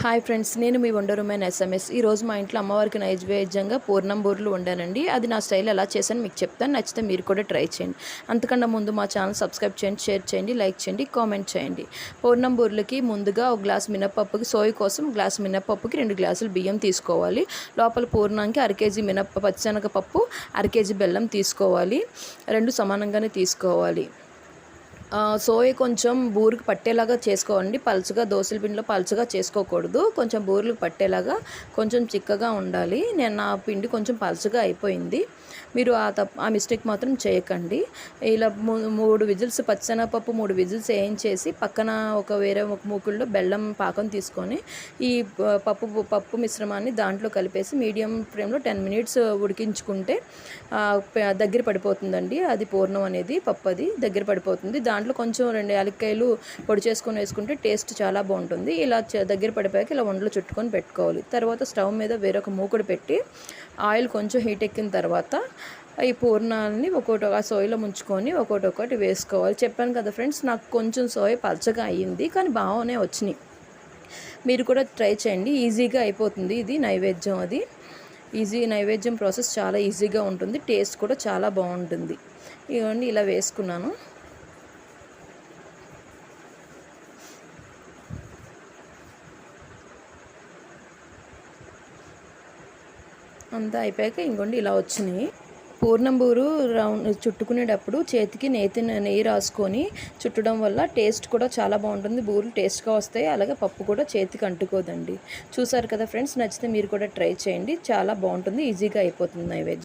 Hi friends నేను మీ వండరుమైన SMS ఈరోజు మా ఇంట్లో అమ్మవారికి నైవేద్యంగా పూర్ణం బూర్లు వండానండి. అది నా స్టైల్ ఎలా చేశాను మీకు చెప్తాను. నచ్చితే మీరు కూడా ట్రై చేయండి. అంతకన్నా ముందు మా ఛానల్ సబ్స్క్రైబ్ చేయండి షేర్ చేయండి లైక్ చేయండి కామెంట్ చేయండి. పూర్ణం బూర్లకి ముందుగా ఒక గ్లాస్ మినప్పప్పుకి సోయి కోసం గ్లాస్ మినప్పప్పుకి రెండు గ్లాసులు బియ్యం తీసుకోవాలి. లోపల పూర్ణానికి అర కేజీ పచ్చిశనగపప్పు అర కేజీ బెల్లం తీసుకోవాలి. రెండు సమానంగానే తీసుకోవాలి. సోయ కొంచెం బూరికి పట్టేలాగా చేసుకోండి పలుచగా దోశల పిండిలో పలుచగా చేసుకోకూడదు. కొంచెం బూరెలకు పట్టేలాగా కొంచెం చిక్కగా ఉండాలి. నేను నా పిండి కొంచెం పలుచగా అయిపోయింది. మీరు ఆ తప్ప ఆ మిస్టేక్ మాత్రం చేయకండి. ఇలా మూ- మూడు విజిల్స్ పచ్చనపప్పు మూడు విజిల్స్ వేయించేసి పక్కన ఒక వేరే ఒక మూకుల్లో బెల్లం పాకం తీసుకొని ఈ పప్పు పప్పు మిశ్రమాన్ని దాంట్లో కలిపేసి మీడియం ఫ్లేమ్లో టెన్ మినిట్స్ ఉడికించుకుంటే దగ్గర పడిపోతుందండి. అది పూర్ణం అనేది పప్పు అది దగ్గర పడిపోతుంది. దాంట్లో దాంట్లో కొంచెం రెండు యాలక్కాయలు పొడి చేసుకొని వేసుకుంటే టేస్ట్ చాలా బాగుంటుంది. ఇలా దగ్గర పడిపోయాక ఇలా వండలు చుట్టుకొని పెట్టుకోవాలి. తర్వాత స్టవ్ మీద వేరొక మూకుడు పెట్టి ఆయిల్ కొంచెం హీట్ ఎక్కిన తర్వాత ఈ పూర్ణాలని ఒక్కొక్కటి ఆ సోయలో ముంచుకొని ఒక్కొక్కటి ఒక్కటి వేసుకోవాలి. చెప్పాను కదా ఫ్రెండ్స్ నాకు కొంచెం సోయ పలచగా అయ్యింది కానీ బాగానే వచ్చినాయి. మీరు కూడా ట్రై చేయండి. ఈజీగా అయిపోతుంది ఇది నైవేద్యం అది. ఈజీ నైవేద్యం ప్రాసెస్ చాలా ఈజీగా ఉంటుంది. టేస్ట్ కూడా చాలా బాగుంటుంది. ఇవన్నీ ఇలా వేసుకున్నాను. అంతా అయిపోయాక ఇంకోండి ఇలా వచ్చినాయి. పూర్ణంబూరు రౌండ్ చుట్టుకునేటప్పుడు చేతికి నేతి నెయ్యి రాసుకొని చుట్టడం వల్ల టేస్ట్ కూడా చాలా బాగుంటుంది. బూరెలు టేస్ట్గా వస్తాయి. అలాగే పప్పు కూడా చేతికి అంటుకోదండి. చూసారు కదా ఫ్రెండ్స్ నచ్చితే మీరు కూడా ట్రై చేయండి. చాలా బాగుంటుంది. ఈజీగా అయిపోతుంది నైవేద్యం.